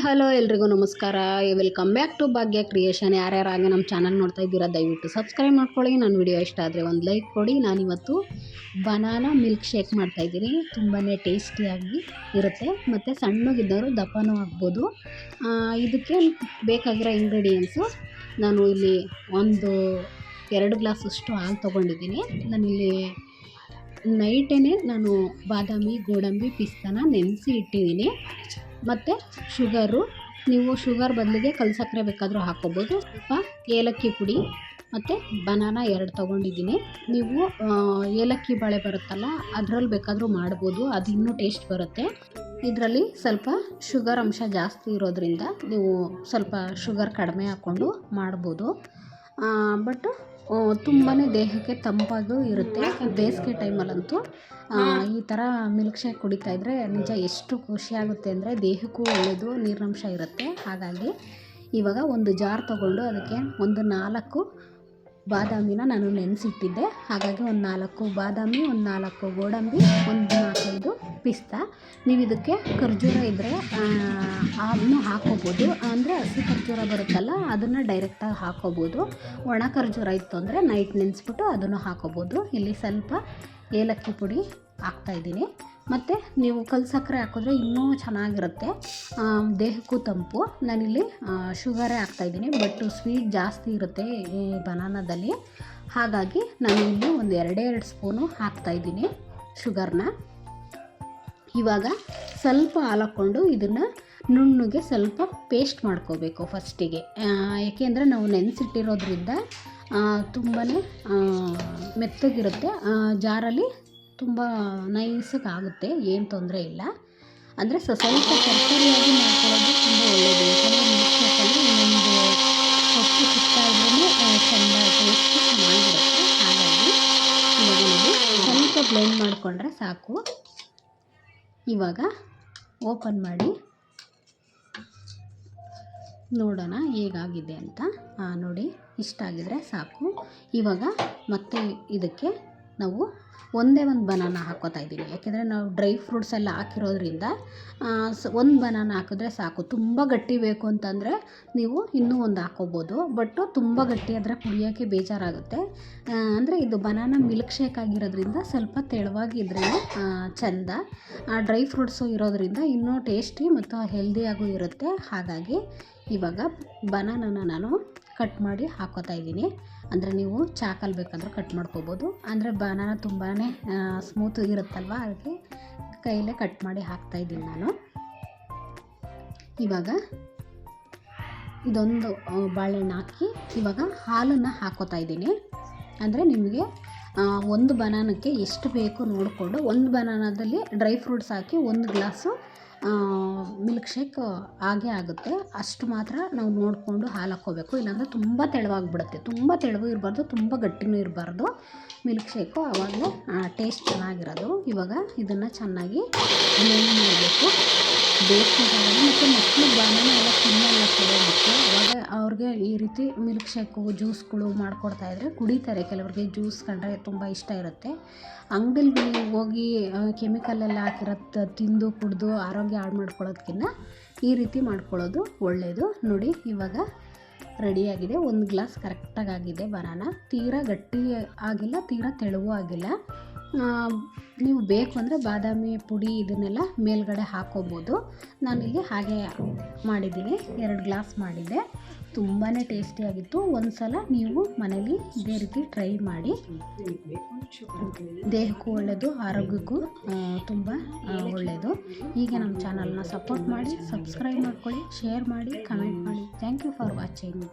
Hello ಎಲ್ರಿಗೂ ನಮಸ್ಕಾರ. Welcome back to Bhagya creation ಯಾರ್ಯಾರು ಹಾಗೆ ನಮ್ಮ ಚಾನಲ್ ನೋಡ್ತಾ ಇದ್ದೀರಾ, ದಯವಿಟ್ಟು ಸಬ್ಸ್ಕ್ರೈಬ್ ಮಾಡ್ಕೊಳ್ಳಿ. ನನ್ನ ವಿಡಿಯೋ ಇಷ್ಟ ಆದರೆ ಒಂದು ಲೈಕ್ ಕೊಡಿ. ನಾನಿವತ್ತು ಬನಾನಾ ಮಿಲ್ಕ್ ಶೇಕ್ ಮಾಡ್ತಾಯಿದ್ದೀನಿ ತುಂಬಾ ಟೇಸ್ಟಿಯಾಗಿ ಇರುತ್ತೆ. ಮತ್ತು ಸಣ್ಣಗಿದ್ದವರು ದಪ್ಪನೂ ಆಗ್ಬೋದು. ಇದಕ್ಕೆ ಬೇಕಾಗಿರೋ ಇಂಗ್ರೀಡಿಯೆಂಟ್ಸು ನಾನು ಇಲ್ಲಿ ಒಂದು ಎರಡು ಗ್ಲಾಸಷ್ಟು ಹಾಲು ತೊಗೊಂಡಿದ್ದೀನಿ. ನಾನಿಲ್ಲಿ ನೈಟೇ ನಾನು ಬಾದಾಮಿ, ಗೋಡಂಬಿ, ಪಿಸ್ತಾನ ನೆನೆಸಿ ಇಟ್ಟಿದ್ದೀನಿ. ಮತ್ತು ಶುಗರು. ನೀವು ಶುಗರ್ ಬದಲಿಗೆ ಕಲ್ ಸಕ್ಕರೆ ಬೇಕಾದರೂ ಹಾಕ್ಕೋಬೋದು. ಸ್ವಲ್ಪ ಏಲಕ್ಕಿ ಪುಡಿ ಮತ್ತು ಬನಾನ ಎರಡು ತೊಗೊಂಡಿದ್ದೀನಿ. ನೀವು ಏಲಕ್ಕಿ ಬಾಳೆ ಬರುತ್ತಲ್ಲ, ಅದರಲ್ಲಿ ಬೇಕಾದರೂ ಮಾಡ್ಬೋದು. ಅದು ಇನ್ನೂ ಟೇಸ್ಟ್ ಬರುತ್ತೆ. ಇದರಲ್ಲಿ ಸ್ವಲ್ಪ ಶುಗರ್ ಅಂಶ ಜಾಸ್ತಿ ಇರೋದ್ರಿಂದ ನೀವು ಸ್ವಲ್ಪ ಶುಗರ್ ಕಡಿಮೆ ಹಾಕ್ಕೊಂಡು ಮಾಡ್ಬೋದು. ಬಟ್ ತುಂಬಾ ದೇಹಕ್ಕೆ ತಂಪಾಗೂ ಇರುತ್ತೆ. ಬೇಸಿಗೆ ಟೈಮಲ್ಲಂತೂ ಈ ಥರ ಮಿಲ್ಕ್ ಶೇಕ್ ಕುಡಿತಾ ಇದ್ದರೆ ನಿಜ ಎಷ್ಟು ಖುಷಿಯಾಗುತ್ತೆ ಅಂದರೆ ದೇಹಕ್ಕೂ ಒಳ್ಳೆಯದು ನೀರಿನಂಶ ಇರುತ್ತೆ. ಹಾಗಾಗಿ ಇವಾಗ ಒಂದು ಜಾರ್ ತೊಗೊಂಡು ಅದಕ್ಕೆ ಒಂದು ನಾಲ್ಕು ಬಾದಾಮಿನ ನಾನು ನೆನೆಸಿಟ್ಟಿದ್ದೆ. ಹಾಗಾಗಿ ಒಂದು ನಾಲ್ಕು ಬಾದಾಮಿ, ಒಂದು ನಾಲ್ಕು ಗೋಡಂಬಿ, ಒಂದು ನಾಲ್ಕೈದು ಪಿಸ್ತಾ. ನೀವು ಇದಕ್ಕೆ ಖರ್ಜೂರ ಇದ್ದರೆ ಅದನ್ನು ಹಾಕೋಬೋದು. ಅಂದರೆ ಹಸಿ ಖರ್ಜೂರ ಬರುತ್ತಲ್ಲ, ಅದನ್ನು ಡೈರೆಕ್ಟಾಗಿ ಹಾಕೋಬೋದು. ಒಣ ಖರ್ಜೂರ ಇತ್ತು ಅಂದರೆ ನೈಟ್ ನೆನೆಸ್ಬಿಟ್ಟು ಅದನ್ನು ಹಾಕೋಬೋದು. ಇಲ್ಲಿ ಸ್ವಲ್ಪ ಏಲಕ್ಕಿ ಪುಡಿ ಹಾಕ್ತಾಯಿದ್ದೀನಿ ಮತ್ತು ನೀವು ಕಲ್ ಸಕ್ಕರೆ ಹಾಕಿದ್ರೆ ಇನ್ನೂ ಚೆನ್ನಾಗಿರುತ್ತೆ. ದೇಹಕ್ಕೂ ತಂಪು. ನಾನಿಲ್ಲಿ ಶುಗರೇ ಹಾಕ್ತಾಯಿದ್ದೀನಿ ಬಟ್ ಸ್ವೀಟ್ ಜಾಸ್ತಿ ಇರುತ್ತೆ ಈ ಬನಾನದಲ್ಲಿ ಹಾಗಾಗಿ ನಾನು ಇಲ್ಲಿ ಒಂದು ಎರಡೇ ಎರಡು ಸ್ಪೂನು ಹಾಕ್ತಾಯಿದ್ದೀನಿ ಶುಗರ್ನ. ಇವಾಗ ಸ್ವಲ್ಪ ಹಾಲಕ್ಕೊಂಡು ಇದನ್ನು ನುಣ್ಣಗೆ ಸ್ವಲ್ಪ ಪೇಸ್ಟ್ ಮಾಡ್ಕೋಬೇಕು ಫಸ್ಟಿಗೆ ಏಕೆಂದರೆ ನಾವು ನೆನೆಸಿಟ್ಟಿರೋದ್ರಿಂದ ತುಂಬಾ ಮೆತ್ತಗಿರುತ್ತೆ. ಜಾರಲ್ಲಿ ತುಂಬ ನೈಸಾಗಿ ಆಗುತ್ತೆ ಏನು ತೊಂದರೆ ಇಲ್ಲ. ಅಂದರೆ ಸ, ಸ್ವಲ್ಪ ತರಕಾರಿಯಾಗಿ ಮಾಡ್ಕೊಳ್ಳೋದು ತುಂಬ ಒಳ್ಳೆಯದು ಯಾಕಂದರೆ ಮಿಕ್ಸ್ ಶೇಕಲ್ಲಿ ಇನ್ನೊಂದು ಸೊಪ್ಪು ಸಿಗ್ತಾ ಇದ್ರೂ ಚೆಂದ ಚೆನ್ನಾಗಿರುತ್ತೆ ಹಾಗಾಗಿ ಸ್ವಲ್ಪ ಬ್ಲೆಂಡ್ ಮಾಡಿಕೊಂಡ್ರೆ ಸಾಕು. ಇವಾಗ ಓಪನ್ ಮಾಡಿ ನೋಡೋಣ ಹೇಗಾಗಿದೆ ಅಂತ. ನೋಡಿ, ಇಷ್ಟ ಆಗಿದ್ರೆ ಸಾಕು. ಇವಾಗ ಮತ್ತೆ ಇದಕ್ಕೆ ನಾವು ಒಂದೇ ಒಂದು ಬನಾನ ಹಾಕ್ಕೋತಾ ಇದ್ದೀನಿ ಯಾಕೆಂದರೆ ನಾವು ಡ್ರೈ ಫ್ರೂಟ್ಸ್ ಎಲ್ಲ ಹಾಕಿರೋದ್ರಿಂದ ಸ, ಒಂದು ಬನಾನ ಹಾಕಿದ್ರೆ ಸಾಕು. ತುಂಬ ಗಟ್ಟಿ ಬೇಕು ಅಂತಂದರೆ ನೀವು ಇನ್ನೂ ಒಂದು ಹಾಕ್ಕೋಬೋದು ಬಟ್ಟು ತುಂಬ ಗಟ್ಟಿ ಆದರೆ ಕುಡಿಯೋಕ್ಕೆ ಬೇಜಾರಾಗುತ್ತೆ. ಅಂದರೆ ಇದು ಬನಾನ ಮಿಲ್ಕ್ ಶೇಕ್ ಆಗಿರೋದ್ರಿಂದ ಸ್ವಲ್ಪ ತೆಳುವಾಗಿದ್ರೇ ಚೆಂದ. ಡ್ರೈ ಫ್ರೂಟ್ಸು ಇರೋದ್ರಿಂದ ಇನ್ನೂ ಟೇಸ್ಟಿ ಮತ್ತು ಹೆಲ್ದಿಯಾಗೂ ಇರುತ್ತೆ. ಹಾಗಾಗಿ ಇವಾಗ ಬನಾನನ ನಾನು ಕಟ್ ಮಾಡಿ ಹಾಕೋತಾ ಇದ್ದೀನಿ. ಅಂದರೆ ನೀವು ಚಾಕಲ್ಲಿ ಬೇಕಂದ್ರೆ ಕಟ್ ಮಾಡ್ಕೋಬೋದು. ಅಂದರೆ ಬನಾನ ತುಂಬಾ ಸ್ಮೂತ್ ಇರುತ್ತಲ್ವ ಅದಕ್ಕೆ ಕೈಲೇ ಕಟ್ ಮಾಡಿ ಹಾಕ್ತಾಯಿದ್ದೀನಿ ನಾನು. ಇವಾಗ ಇದೊಂದು ಬಾಳೆಹಣ್ಣು ಹಾಕಿ ಇವಾಗ ಹಾಲನ್ನು ಹಾಕೋತಾ ಇದ್ದೀನಿ. ಅಂದರೆ ನಿಮಗೆ ಒಂದು ಬನಾನಕ್ಕೆ ಎಷ್ಟು ಬೇಕು ನೋಡಿಕೊಂಡು, ಒಂದು ಬನಾನದಲ್ಲಿ ಡ್ರೈ ಫ್ರೂಟ್ಸ್ ಹಾಕಿ ಒಂದು ಗ್ಲಾಸು ಮಿಲ್ಕ್ ಶೇಕ್ ಆಗೇ ಆಗುತ್ತೆ. ಅಷ್ಟು ಮಾತ್ರ ನಾವು ನೋಡಿಕೊಂಡು ಹಾಲು ಹಾಕ್ಕೋಬೇಕು ಇಲ್ಲಾಂದರೆ ತುಂಬ ತೆಳುವಾಗಿಬಿಡುತ್ತೆ. ತುಂಬ ತೆಳುವು ಇರಬಾರ್ದು, ತುಂಬ ಗಟ್ಟಿನೂ ಇರಬಾರ್ದು. ಮಿಲ್ಕ್ ಶೇಕು ಆವಾಗಲೇ ಟೇಸ್ಟ್ ಚೆನ್ನಾಗಿರೋದು. ಇವಾಗ ಇದನ್ನು ಚೆನ್ನಾಗಿ ಬ್ಲೆಂಡ್ ಮಾಡಬೇಕು. ಬೇಸಿಗೆಗಾಲದಲ್ಲಿ ಮತ್ತು ಮಕ್ಕಳು ಬನಾನ ಎಲ್ಲ ತಿನ್ನಲ್ಲ ಕೆಲವು ಅವ್ರಿಗೆ ಈ ರೀತಿ ಮಿಲ್ಕ್ ಶೇಕು ಜ್ಯೂಸ್ಗಳು ಮಾಡಿಕೊಡ್ತಾ ಇದ್ದರೆ ಕುಡಿತಾರೆ. ಕೆಲವ್ರಿಗೆ ಜ್ಯೂಸ್ ಕಂಡ್ರೆ ತುಂಬ ಇಷ್ಟ ಇರುತ್ತೆ. ಅಂಗಡಿಲಿ ಹೋಗಿ ಕೆಮಿಕಲೆಲ್ಲ ಹಾಕಿರೋದು ತಿಂದು, ಕುಡಿದು, ಆರೋಗ್ಯ ಹಾಳು ಮಾಡ್ಕೊಳ್ಳೋದಕ್ಕಿಂತ ಈ ರೀತಿ ಮಾಡ್ಕೊಳ್ಳೋದು ಒಳ್ಳೆಯದು ನೋಡಿ, ಇವಾಗ ರೆಡಿಯಾಗಿದೆ ಒಂದು ಗ್ಲಾಸ್ ಕರೆಕ್ಟಾಗಿ ಆಗಿದೆ. ಬನಾನ. ತೀರಾ ಗಟ್ಟಿ ಆಗಿಲ್ಲ, ತೀರಾ ತೆಳುವು ಆಗಿಲ್ಲ. ನೀವು ಬೇಕು ಅಂದರೆ ಬಾದಾಮಿ ಪುಡಿ ಇದನ್ನೆಲ್ಲ ಮೇಲ್ಗಡೆ ಹಾಕೋಬೋದು. ನಾನಿಲ್ಲಿ ಹಾಗೆ ಮಾಡಿದ್ದೀನಿ. ಎರಡು ಗ್ಲಾಸ್ ಮಾಡಿದ್ದೆ. ತುಂಬಾ ಟೇಸ್ಟಿಯಾಗಿತ್ತು ಒಂದು ಸಲ ನೀವು ಮನೇಲಿ ಇದೇ ರೀತಿ ಟ್ರೈ ಮಾಡಿ. ದೇಹಕ್ಕೂ ಒಳ್ಳೆಯದು ಆರೋಗ್ಯಕ್ಕೂ ತುಂಬ ಒಳ್ಳೆಯದು ಹೀಗೆ ನಮ್ಮ ಚಾನಲ್ನ ಸಪೋರ್ಟ್ ಮಾಡಿ, ಸಬ್ಸ್ಕ್ರೈಬ್ ಮಾಡ್ಕೊಳ್ಳಿ, ಶೇರ್ ಮಾಡಿ, ಕಮೆಂಟ್ ಮಾಡಿ. Thank you for watching.